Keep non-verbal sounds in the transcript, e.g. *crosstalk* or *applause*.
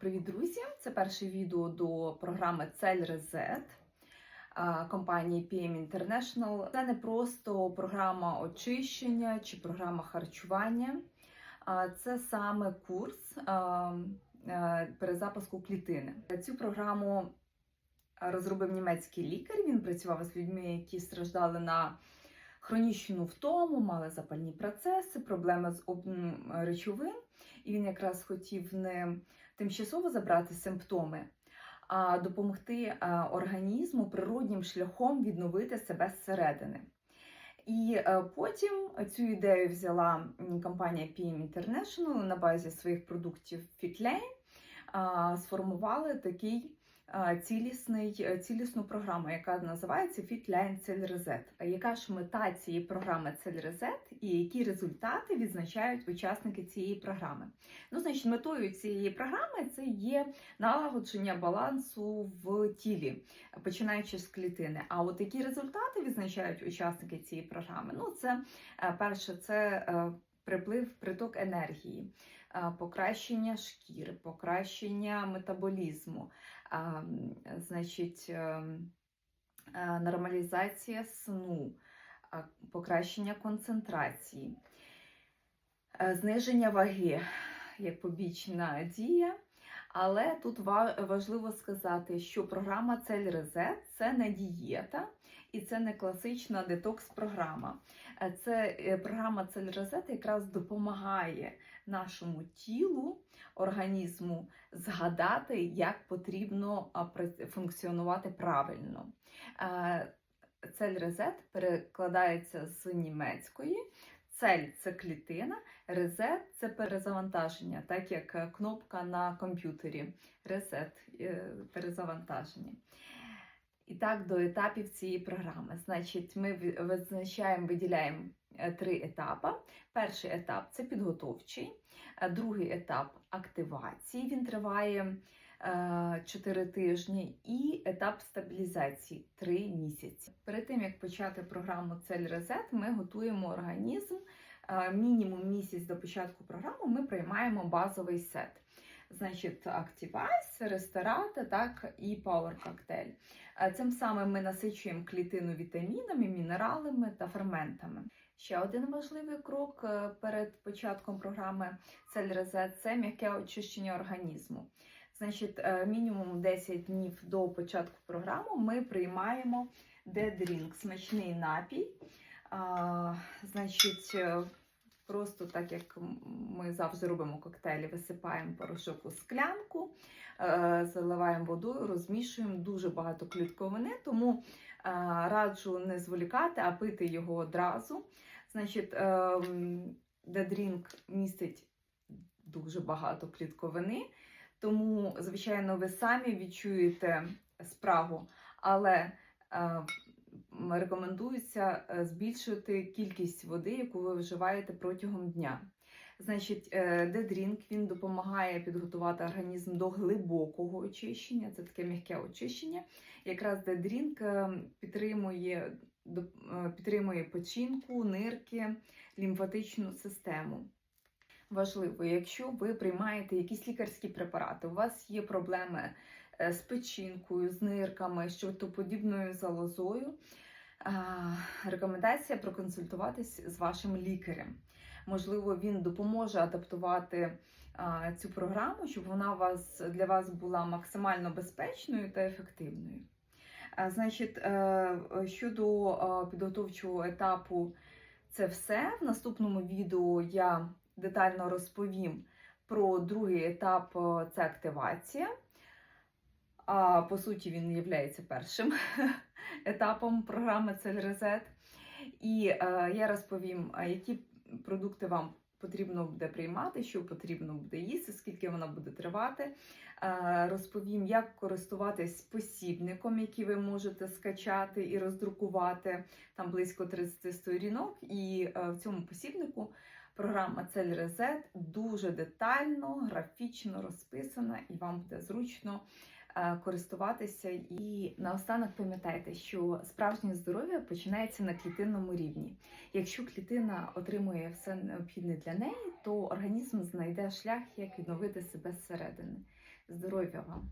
Привіт, друзі! Це перше відео до програми Цель Reset компанії PM International. Це не просто програма очищення чи програма харчування, це саме курс перезапуску клітини. Цю програму розробив німецький лікар. Він працював з людьми, які страждали на хронічну втому, мали запальні процеси, проблеми з речовин. І він якраз хотів не тимчасово забрати симптоми, а допомогти організму природнім шляхом відновити себе зсередини. І е, потім цю ідею взяла компанія PM International на базі своїх продуктів FitLane, сформували такий цілісний, е, цілісну програму, яка називається FitLine Cell Reset. Яка ж мета цієї програми Cell Reset і які результати відзначають учасники цієї програми? Ну, значить, метою цієї програми це є налагодження балансу в тілі, починаючи з клітини. А от які результати відзначають учасники цієї програми? Ну, це е, перше, це е, приплив, приток енергії, покращення шкіри, покращення метаболізму, значить, е, е, нормалізація сну, покращення концентрації, е, зниження ваги як побічна дія. Але тут важливо сказати, що програма Цель Резет це не дієта і це не класична детокс-програма. Е, Це е, програма Цель Резет якраз допомагає нашому тілу, організму згадати, як потрібно функціонувати правильно. Е, Цель Резет перекладається з німецької. Цель це клітина, резет це перезавантаження, так як е, кнопка на комп'ютері. Резет е, перезавантаження. І так, до етапів цієї програми. Значить, ми визначаємо, виділяємо е, три етапи. Перший етап це підготовчий, другий етап активації. Він триває 4 тижні, і етап стабілізації 3 місяці. Перед тим як почати програму Цель Резет, ми готуємо організм. е, Мінімум місяць до початку програми ми приймаємо базовий сет. Значить, Activize, Рестората, так і Power. Е, Цим самим ми насичуємо клітину вітамінами, мінералами та ферментами. Ще один важливий крок е, перед початком програми Цель Резет це м'яке очищення організму. Значить, е, мінімум 10 днів до початку програми ми приймаємо Drink, смачний напій. Значить, е, просто так як ми завжди робимо коктейлі, висипаємо порошок у склянку, е, заливаємо водою, розмішуємо дуже багато клітковини, тому раджу не зволікати, а пити його одразу. Значить, Drink містить дуже багато клітковини. Тому, звичайно, ви самі відчуєте спрагу, але е, рекомендується е, збільшити кількість води, яку ви вживаєте протягом дня. Значить, е, дедрінк він допомагає підготувати організм до глибокого очищення, це таке м'яке очищення. Якраз дедрінк підтримує, підтримує печінку, нирки, лімфатичну систему. Важливо, якщо ви приймаєте якісь лікарські препарати, у вас є проблеми е, з печінкою, з нирками, з щитоподібною залозою, рекомендація проконсультуватись з вашим лікарем. Можливо, він допоможе адаптувати цю програму, щоб вона вас, для вас була максимально безпечною та ефективною. Значить, е, щодо е, підготовчого етапу, це все. В наступному відео я детально розповім про другий етап е, це активація. А по суті, він є першим *laughs* етапом програми Цель Резет. І е, я розповім, які продукти вам потрібно буде приймати, що потрібно буде їсти, скільки вона буде тривати. Е, розповім, як користуватись посібником, який ви можете скачати і роздрукувати. Там близько 30 сторінок. І е, в цьому посібнику Програма Цель Резет дуже детально, графічно розписана, і вам буде зручно е, користуватися. І наостанок пам'ятайте, що справжнє здоров'я починається на клітинному рівні. Якщо клітина отримує все необхідне для неї, то організм знайде шлях, як відновити себе зсередини. Здоров'я вам!